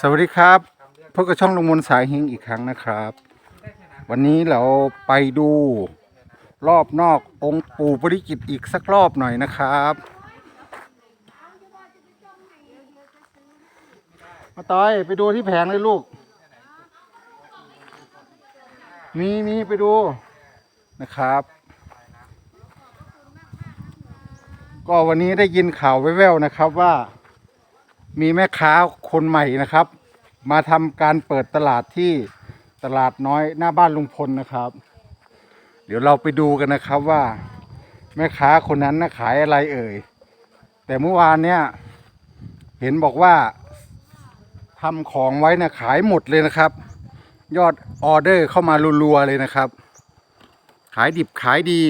สวัสดีครับพบกับช่องลงมนต์สายเฮงอีกครั้งนะครับ วันนี้เราไปดูรอบนอกองค์ปู่ปริจิตรอีกสักรอบหน่อยนะครับ มาต้อยไปดูที่แผงเลยลูก มีมีไปดูนะครับ ก็วันนี้ได้ยินข่าวแว่วๆนะครับว่า มีแม่ค้าคนใหม่นะครับ มาทำการเปิดตลาดที่ตลาดน้อยหน้าบ้านลุงพลนะครับ เดี๋ยวเราไปดูกันนะครับว่า แม่ค้าคนนั้นนะขายอะไรเอ่ย แต่เมื่อวานเนี่ยเห็นบอกว่าทำของไว้นะขายหมดเลยนะครับ ยอดออเดอร์เข้ามารัวๆเลยนะครับ ขายดิบขายดี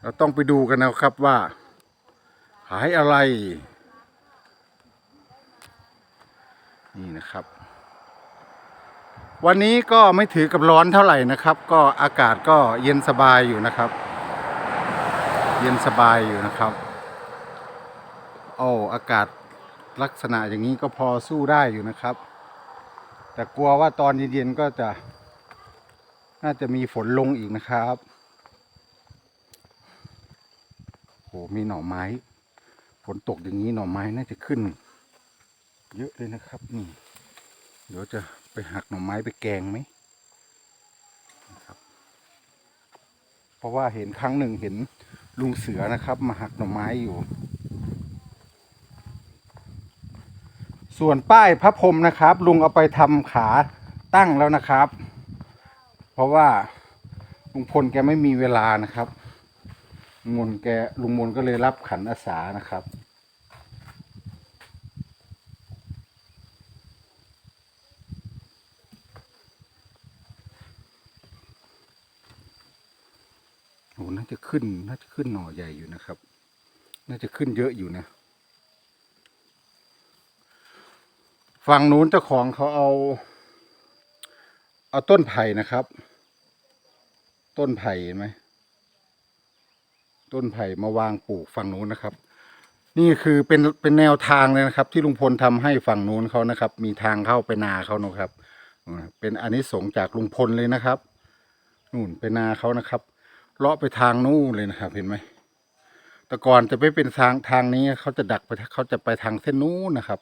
เราต้องไปดูกันนะครับว่า ขายอะไร นี่นะครับ วันนี้ก็ไม่ถือกับร้อนเท่าไหร่นะครับ ก็อากาศก็เย็นสบายอยู่นะครับ เย็นสบายอยู่นะครับโอ้อากาศลักษณะอย่างนี้ก็พอสู้ได้อยู่นะครับ แต่กลัวว่าตอนเย็นๆก็จะน่าจะมีฝนลงอีกนะครับโหมีหน่อไม้ ฝนตกอย่างนี้หน่อไม้น่าจะขึ้น เยอะเลยนะครับนี่เดี๋ยวจะไปหักหน่อไม้ไปแกงไหมนะครับ เพราะว่าเห็นครั้งหนึ่งเห็นลุงเสือนะครับ มาหักหน่อไม้อยู่ ส่วนป้ายพระพรหมนะครับ ลุงเอาไปทำขาตั้งแล้วนะครับ เพราะว่าลุงพลแกไม่มีเวลานะครับ มนแกลุงมนก็เลยรับขันอาสานะครับ โอ้น่าจะขึ้น น่าจะขึ้นหน่อใหญ่อยู่นะครับ น่าจะขึ้นเยอะอยู่นะฝั่งนู้นเจ้าของเขาเอา เอาต้นไผ่นะครับ ต้นไผ่เห็นไหม ต้นไผ่มาวางปลูกฝั่งนู้นนะครับ นี่คือเป็นเป็นแนวทางเลยนะครับ ที่ลุงพลทำให้ฝั่งนู้นเขานะครับ มีทางเข้าไปนาเขานะครับเป็นอันนี้สงจากลุงพลเลยนะครับนู่นไปนาเขานะครับเลาะไปทางนู้นเลยนะครับ เห็นไหมแต่ก่อนจะไม่เป็นทางทางนี้เขาจะดักไปเขาจะไปทางเส้นนู้นนะครับ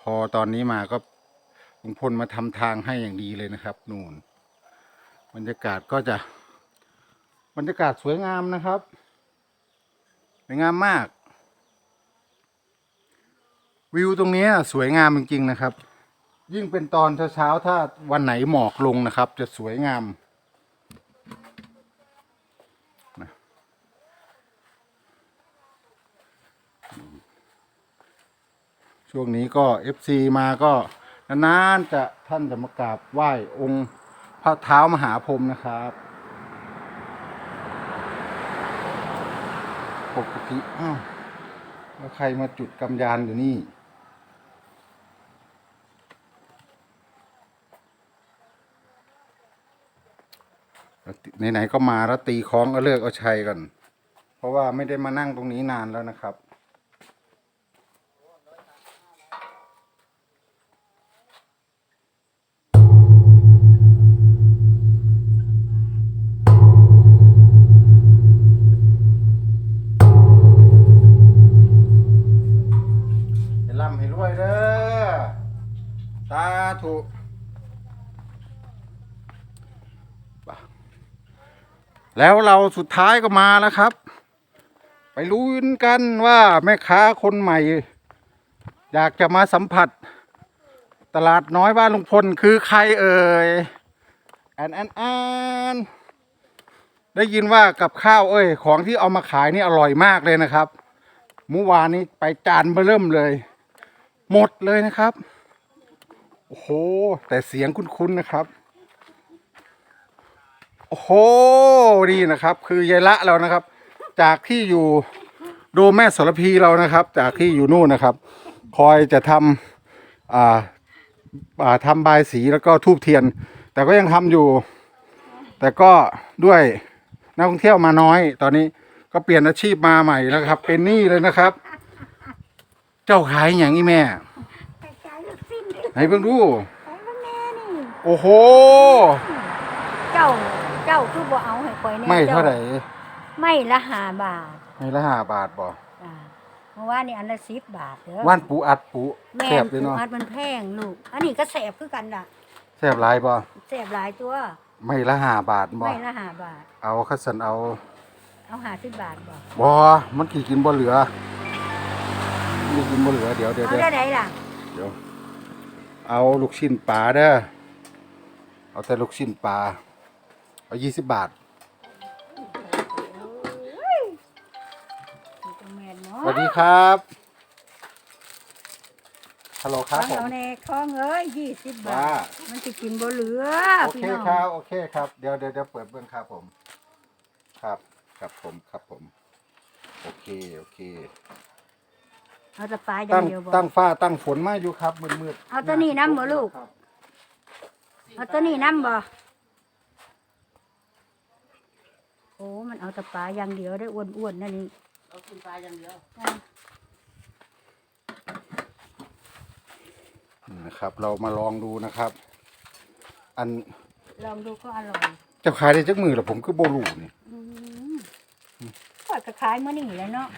พอตอนนี้มาก็ลุงพลมาทำทางให้อย่างดีเลยนะครับ นู่นบรรยากาศก็จะ บรรยากาศสวยงามนะครับ สวยงามมาก วิวตรงนี้สวยงามจริงๆนะครับ ยิ่งเป็นตอนเช้าๆถ้าวันไหนหมอกลงนะครับ จะสวยงามช่วงนี้ก็ FC มาก็นานๆจะท่านจะมากราบไหว้องค์พระเท้ามหาพรหมนะครับ ปกติอ้าวแล้วใครมาจุดกำยานอยู่นี่ ไหนๆก็มาแล้วตีคล้องก็เลือกเอาชัยกัน เพราะว่าไม่ได้มานั่งตรงนี้นานแล้วนะครับ ธุแล้วเราสุดท้ายก็มาแล้วครับ ไปลุ้นกันว่าแม่ค้าคนใหม่ อยากจะมาสัมผัส ตลาดน้อยบ้านลุงพลคือใครเอ่ยแอนแอนแอนได้ยินว่ากับข้าวเอ้ย ของที่เอามาขายนี่อร่อยมากเลยนะครับเมื่อวานนี้ไปจานเบเริ่มเลย หมดเลยนะครับ โอ้โห แต่เสียงคุ้นๆนะครับ โอ้โหนี่นะครับ คือยายละเรานะครับ จากที่อยู่โดมแม่สรพีเรานะครับ จากที่อยู่นู่นนะครับ คอยจะทำอ่าอ่าทำบายสีแล้วก็ทูบเทียน แต่ก็ยังทำอยู่ แต่ก็ด้วยนักท่องเที่ยวมาน้อย ตอนนี้ก็เปลี่ยนอาชีพมาใหม่แล้วครับ เป็นนี้เลยนะครับ เจ้าขายอย่างนี้แม่ กระจายลูกสิ้นดิ ให้เพิ่งดูไปว่าแม่นี่ โอ้โห เจ้าเจ้าคือบ่เอาให้ข่อยแน่ไม่เท่าไหร่ไม่ละห้าบาทไม่ละห้าบาทบ่อ่าเมื่อวานนี่อันละสิบบาทเด้อว่านปูอัดปูแม่แซ่บนเลยปูเนาะอัดมันแพงลูก อันนี้ก็แสบคือกันล่ะแซ่บหลายบ่แสบหลายตัวไม่ละห้าบาทบ่ไม่ละห้าบาท เอาคัสันเอาเอาห้าสิบบาทบ่บ่มันกี่กินบ่เหลือมันกินบ่เหลือเดี๋ยวเดี๋ยวเอาเดี๋ยวได้ไหนล่ะเดี๋ยว เอาลูกชิ้นปลาเด้อเอาแต่ลูกชิ้นปลาเอายี่สิบบาทนี่ก็แม่นสเนาะวัสดีครับฮัลโหลครับผเอามแน่ข้องเอ้ยยี่สิบบาว่าท มันจะกินบ่เหลือโอพี่เคน้องครับโอเคครับเดี๋ยวเดี๋ยวเดี๋ยวเปิดเบื้องครับผม ครับ ครับผมครับผม โอเค โอเค เอาแต่ปลาอตั้ย่างงเดียวบ่ ตั้งฟ้าตั้งฝนมาอยู่ครับมืดมืดๆเอาตัวนี้นำบ่ลูก ครับเอาตัวนี้น้ำบ่โอ้มันเอาแต่ปลาอย่างเดียวได้อ้วนๆนั่นนี่เรากินปลาอย่างเดียวนี่นะครับ เรามาลองดูนะครับ อันลองดูก็อร่อยเจ้าขายได้จักมือหรอผมคือโบลูนี่อืมทอดกระขายเมื่อนี่แหล้วเนาะ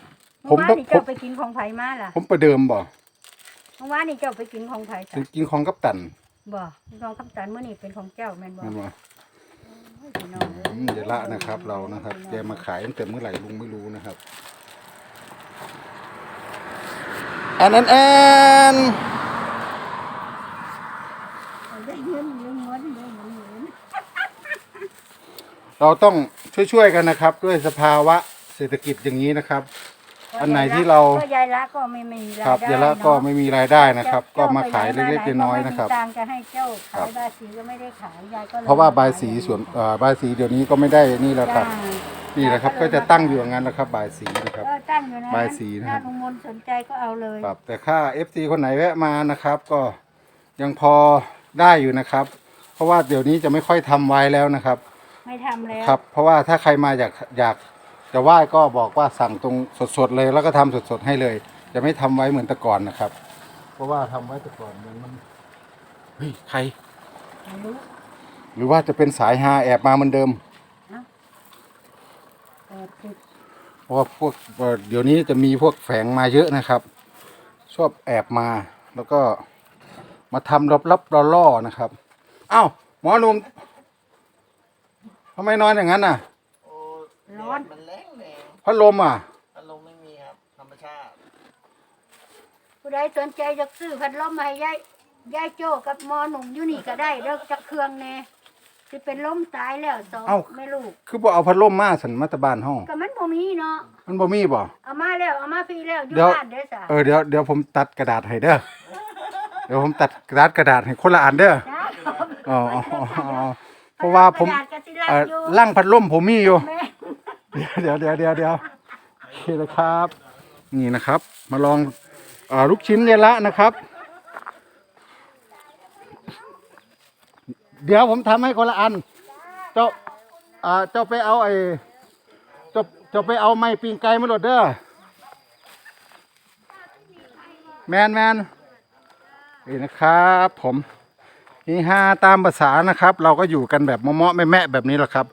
ผมเมื่อวานนี่ผมเจ้าไปกินของไผมาล่ะผมประเดิมบ่เมื่อวานนี่เจ้าไปกินของไผถึจ้ะงกินของกัปตันบ่ของคำตันเมื่อนี่เป็นของเจ้าแม่นบ่นั่นบ่โอ้ยพี่น้องอ้อืมเดี๋ยวละนะครับ เรานะครับแกมาขายตั้งแต่เมื่อไหร่ลุงไม่รู้นะครับแอนแอนแอนเอาได้เงินได้เงินได้เงินได้เงินเราต้องช่วยๆกันนะครับ ด้วยสภาวะเศรษฐกิจอย่างนี้นะครับ อันไหนที่เรา ก็ยายละก็ไม่มีรายครับได้เดี๋ยวละก็เนาะไม่มีรายได้นะครับเจ้ก็มาขายไปไหเล็กๆน้อยๆนะครับก็ไม่มีตังค์จะให้เจ้าครัขายบบายสีก็ไม่ได้ขายยายก็ลยเพราะว่าบายสีส่วนเอ่อบายสีเดี๋ยวนี้ก็ไม่ได้นี่แล้วครับจ้านี่แหละครับ ก็จะตั้งอยู่อย่างนั้นนะครับบายสีนะครับก็ตั้งอยู่นะบายสีนะครับ ถ้าลุงมนต์สนใจก็เอาเลยครับแต่ค่า FC คนไหนแวะมานะครับ ก็ยังพอได้อยู่นะครับ เพราะว่าเดี๋ยวนี้จะไม่ค่อยทำไว้แล้วนะครับ ไม่ทำแล้ว ครับ เพราะว่าถ้าใครมาอยากอยาก จะไหว้ก็บอกว่าสั่งตรงสดๆเลยแล้วก็ทำสดๆให้เลย จะไม่ทำไว้เหมือนแต่ก่อนนะครับ เพราะว่าทำไว้แต่ก่อนมันมันเฮ้ยใครไม่รู้หรือว่าจะเป็นสายฮาแอบมาเหมือนเดิมแปดสิบเพราะว่าพวกเอ่อเดี๋ยวนี้จะมีพวกแฝงมาเยอะนะครับ ชอบแอบมาแล้วก็มาทำลับๆล่อๆนะครับ อ้าวหมอหนุ่มทำไมนอนอย่างนั้นน่ะโอ้ร้อนแดดมันแรงแรงพัดลมอะ อารมณ์ไม่มีครับ ธรรมชาติ ผู้ใดสนใจจะซื้อพัดลมมาให้ยายยายโจ้กับหมอหนุ่มอยู่นี่ก็ได้แล้วจะเครื่องแน่ที่เป็นลมตายแล้วสองเอ้าไม่ลูก คือบ่เอาพัดลมมาสันมาแตบ้านห้อง ก็มันบ่มีเนาะมันบ่มีบ่ เอามาแล้วเอามาพี่แล้วอยู่เดี๋ยว บ้านเด้อจ้ะเออเดี๋ยวเดี๋ยวผมตัดกระดาษให้เด้อ เดี๋ยวผมตัดกระดาษกระดาษให้คนละอันเด้อจ้าอ๋ออ๋ออ๋ออ๋อเพราะว่าผมกระดษกระสิรักเอ่ออยู่ล่างพัดลมผมมีอยู่ แม่ เดี๋ยวเดี๋ยวเดี๋ยวเดี๋ยวโอเคนะครับ นี่นะครับ มาลองอลูกชิ้นเยละนะครับ เดี๋ยวผมทำให้คนละอัน เจ้าเจ้าไปเอาไอ้เจ้าเจ้าไปเอาไม้ปีงไก่มาโหลดเด้อแมนแมนนี่นะครับผมนี่ฮาตามภาษานะครับ เราก็อยู่กันแบบเมาะๆแม่แบบนี้แหละครับ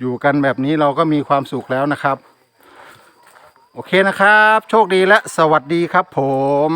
อยู่กันแบบนี้เราก็มีความสุขแล้วนะครับ โอเคนะครับ โชคดีและสวัสดีครับผม